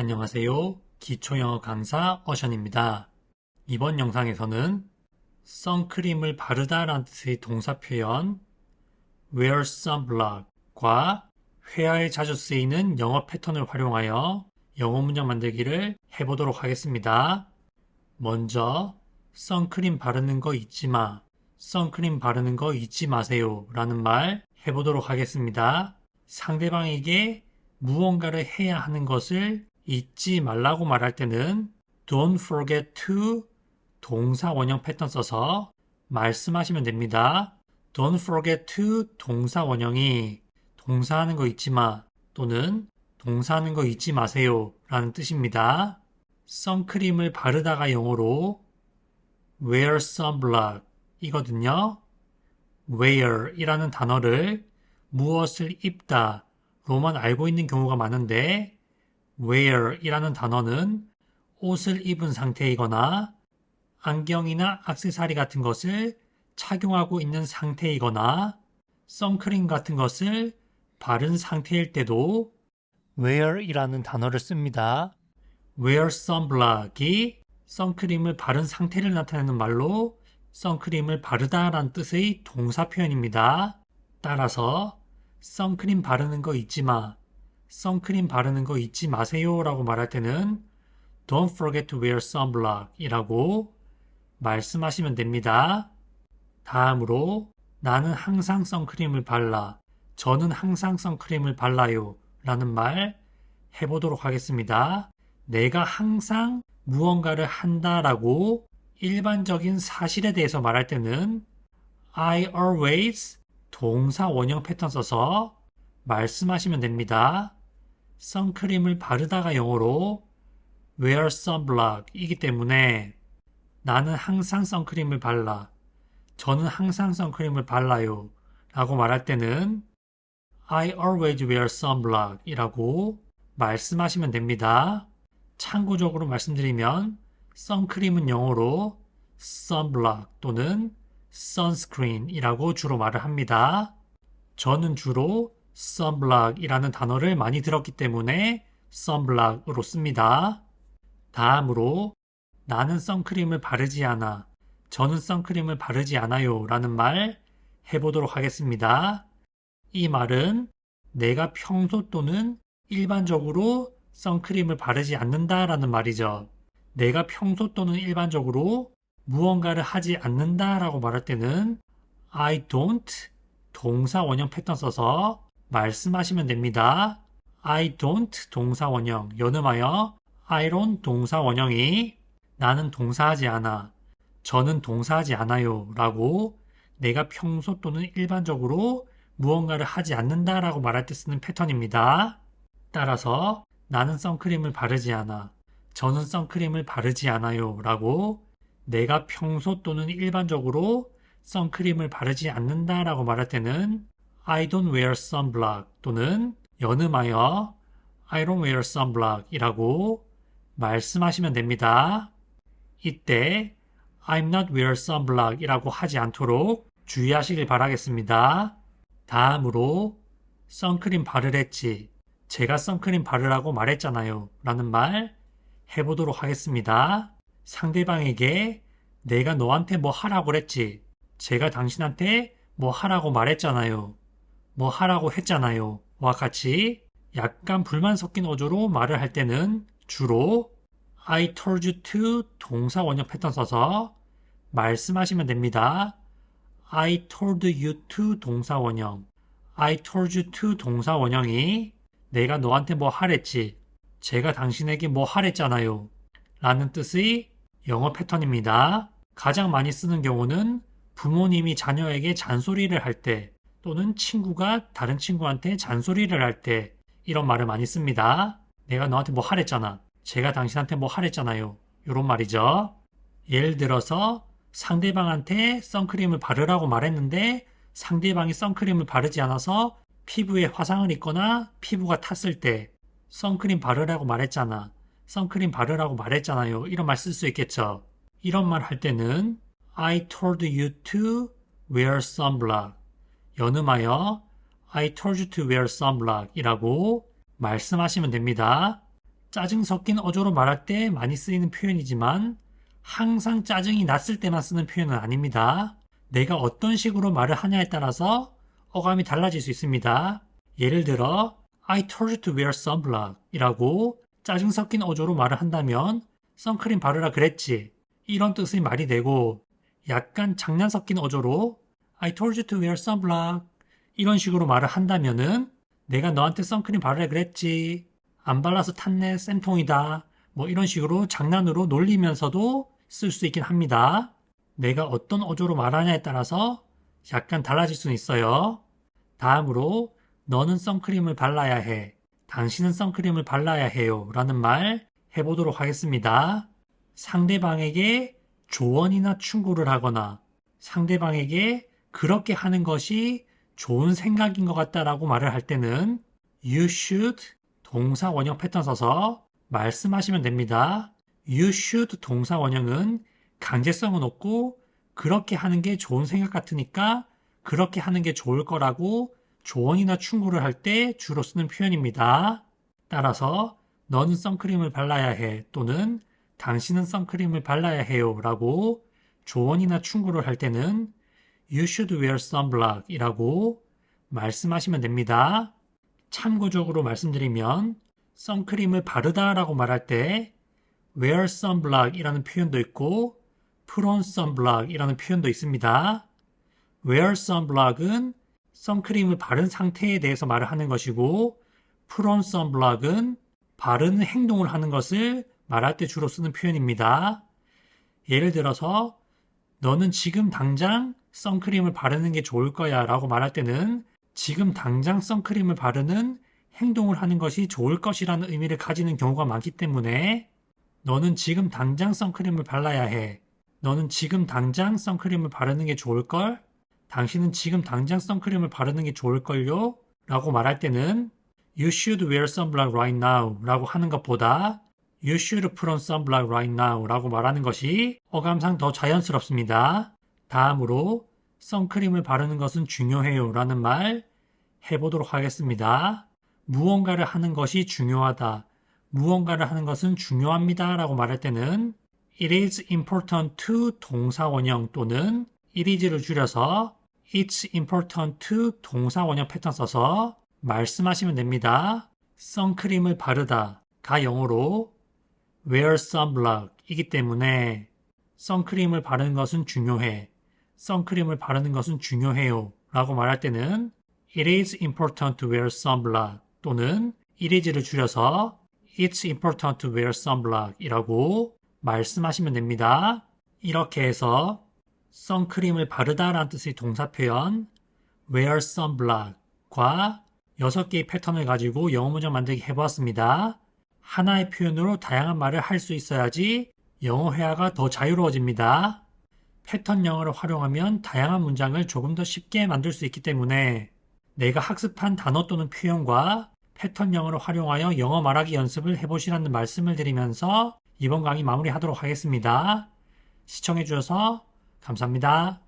안녕하세요. 기초영어 강사 어션입니다. 이번 영상에서는 선크림을 바르다 라는 뜻의 동사 표현 wear sunblock과 회화에 자주 쓰이는 영어 패턴을 활용하여 영어 문장 만들기를 해보도록 하겠습니다. 먼저 선크림 바르는 거 잊지 마. 선크림 바르는 거 잊지 마세요. 라는 말 해보도록 하겠습니다. 상대방에게 무언가를 해야 하는 것을 잊지 말라고 말할 때는 don't forget to 동사 원형 패턴 써서 말씀하시면 됩니다. don't forget to 동사 원형이 동사하는 거 잊지 마 또는 동사하는 거 잊지 마세요 라는 뜻입니다. 선크림을 바르다가 영어로 wear sunblock 이거든요. wear 이라는 단어를 무엇을 입다 로만 알고 있는 경우가 많은데 wear 이라는 단어는 옷을 입은 상태이거나 안경이나 악세사리 같은 것을 착용하고 있는 상태이거나 선크림 같은 것을 바른 상태일 때도 wear 이라는 단어를 씁니다. wear sunblock이 선크림을 바른 상태를 나타내는 말로 선크림을 바르다라는 뜻의 동사 표현입니다. 따라서 선크림 바르는 거 잊지 마. 선크림 바르는 거 잊지 마세요 라고 말할 때는 Don't forget to wear sunblock 이라고 말씀하시면 됩니다. 다음으로 나는 항상 선크림을 발라. 저는 항상 선크림을 발라요. 라는 말 해보도록 하겠습니다. 내가 항상 무언가를 한다라고 일반적인 사실에 대해서 말할 때는 I always 동사 원형 패턴 써서 말씀하시면 됩니다. 선크림을 바르다가 영어로 wear sunblock 이기 때문에 나는 항상 선크림을 발라. 저는 항상 선크림을 발라요. 라고 말할 때는 I always wear sunblock 이라고 말씀하시면 됩니다. 참고적으로 말씀드리면 선크림은 영어로 sunblock 또는 sunscreen 이라고 주로 말을 합니다. 저는 주로 sunblock 이라는 단어를 많이 들었기 때문에 sunblock으로 씁니다. 다음으로 나는 선크림을 바르지 않아. 저는 선크림을 바르지 않아요. 라는 말 해보도록 하겠습니다. 이 말은 내가 평소 또는 일반적으로 선크림을 바르지 않는다 라는 말이죠. 내가 평소 또는 일반적으로 무언가를 하지 않는다 라고 말할 때는 I don't 동사 원형 패턴 써서 말씀하시면 됩니다. I don't 동사 원형 연음하여 I don't 동사 원형이 나는 동사하지 않아 저는 동사하지 않아요 라고 내가 평소 또는 일반적으로 무언가를 하지 않는다 라고 말할 때 쓰는 패턴입니다. 따라서 나는 선크림을 바르지 않아. 저는 선크림을 바르지 않아요. 라고 내가 평소 또는 일반적으로 선크림을 바르지 않는다 라고 말할 때는 I don't wear sunblock 또는 연음하여 I don't wear sunblock 이라고 말씀하시면 됩니다. 이때 I'm not wear sunblock 이라고 하지 않도록 주의하시길 바라겠습니다. 다음으로 선크림 바르랬지. 제가 선크림 바르라고 말했잖아요. 라는 말 해보도록 하겠습니다. 상대방에게 내가 너한테 뭐 하라고 그랬지. 제가 당신한테 뭐 하라고 말했잖아요. 뭐 하라고 했잖아요. 와 같이 약간 불만 섞인 어조로 말을 할 때는 주로 I told you to 동사 원형 패턴 써서 말씀하시면 됩니다. I told you to 동사 원형. I told you to 동사 원형이 내가 너한테 뭐 하랬지. 제가 당신에게 뭐 하랬잖아요. 라는 뜻의 영어 패턴입니다. 가장 많이 쓰는 경우는 부모님이 자녀에게 잔소리를 할 때 또는 친구가 다른 친구한테 잔소리를 할 때 이런 말을 많이 씁니다. 내가 너한테 뭐 하랬잖아. 제가 당신한테 뭐 하랬잖아요. 이런 말이죠. 예를 들어서 상대방한테 선크림을 바르라고 말했는데 상대방이 선크림을 바르지 않아서 피부에 화상을 입거나 피부가 탔을 때 선크림 바르라고 말했잖아. 선크림 바르라고 말했잖아요. 이런 말 쓸 수 있겠죠. 이런 말 할 때는 I told you to wear sunblock. 연음하여 I told you to wear sunblock 이라고 말씀하시면 됩니다. 짜증 섞인 어조로 말할 때 많이 쓰이는 표현이지만 항상 짜증이 났을 때만 쓰는 표현은 아닙니다. 내가 어떤 식으로 말을 하냐에 따라서 어감이 달라질 수 있습니다. 예를 들어 I told you to wear sunblock 이라고 짜증 섞인 어조로 말을 한다면 선크림 바르라 그랬지 이런 뜻의 말이 되고 약간 장난 섞인 어조로 I told you to wear sunblock 이런 식으로 말을 한다면은 내가 너한테 선크림 바르라 그랬지 안 발라서 탔네 쌤통이다 뭐 이런 식으로 장난으로 놀리면서도 쓸 수 있긴 합니다. 내가 어떤 어조로 말하냐에 따라서 약간 달라질 수는 있어요. 다음으로 너는 선크림을 발라야 해. 당신은 선크림을 발라야 해요. 라는 말 해보도록 하겠습니다. 상대방에게 조언이나 충고를 하거나 상대방에게 그렇게 하는 것이 좋은 생각인 것 같다라고 말을 할 때는 you should 동사 원형 패턴 써서 말씀하시면 됩니다. you should 동사 원형은 강제성은 없고 그렇게 하는 게 좋은 생각 같으니까 그렇게 하는 게 좋을 거라고 조언이나 충고를 할 때 주로 쓰는 표현입니다. 따라서 너는 선크림을 발라야 해 또는 당신은 선크림을 발라야 해요 라고 조언이나 충고를 할 때는 You should wear sunblock 이라고 말씀하시면 됩니다. 참고적으로 말씀드리면 선크림을 바르다 라고 말할 때 wear sunblock 이라는 표현도 있고 put on sunblock 이라는 표현도 있습니다. wear sunblock은 선크림을 바른 상태에 대해서 말을 하는 것이고 put on sunblock은 바르는 행동을 하는 것을 말할 때 주로 쓰는 표현입니다. 예를 들어서 너는 지금 당장 선크림을 바르는 게 좋을 거야 라고 말할 때는 지금 당장 선크림을 바르는 행동을 하는 것이 좋을 것이라는 의미를 가지는 경우가 많기 때문에 너는 지금 당장 선크림을 발라야 해. 너는 지금 당장 선크림을 바르는 게 좋을걸? 당신은 지금 당장 선크림을 바르는 게 좋을걸요? 라고 말할 때는 You should wear sunblock right now 라고 하는 것보다 You should put on sunblock right now 라고 말하는 것이 어감상 더 자연스럽습니다. 다음으로 선크림을 바르는 것은 중요해요 라는 말 해보도록 하겠습니다. 무언가를 하는 것이 중요하다. 무언가를 하는 것은 중요합니다 라고 말할 때는 It is important to 동사 원형 또는 it is를 줄여서 It's important to 동사 원형 패턴 써서 말씀하시면 됩니다. 선크림을 바르다 가 영어로 wear sunblock 이기 때문에 선크림을 바르는 것은 중요해. 선크림을 바르는 것은 중요해요. 라고 말할 때는 It is important to wear sunblock 또는 it is를 줄여서 It's important to wear sunblock 이라고 말씀하시면 됩니다. 이렇게 해서 선크림을 바르다 라는 뜻의 동사 표현 wear sunblock과 6개의 패턴을 가지고 영어 문장 만들기 해보았습니다. 하나의 표현으로 다양한 말을 할 수 있어야지 영어 회화가 더 자유로워집니다. 패턴 영어를 활용하면 다양한 문장을 조금 더 쉽게 만들 수 있기 때문에 내가 학습한 단어 또는 표현과 패턴 영어를 활용하여 영어 말하기 연습을 해보시라는 말씀을 드리면서 이번 강의 마무리하도록 하겠습니다. 시청해주셔서 감사합니다.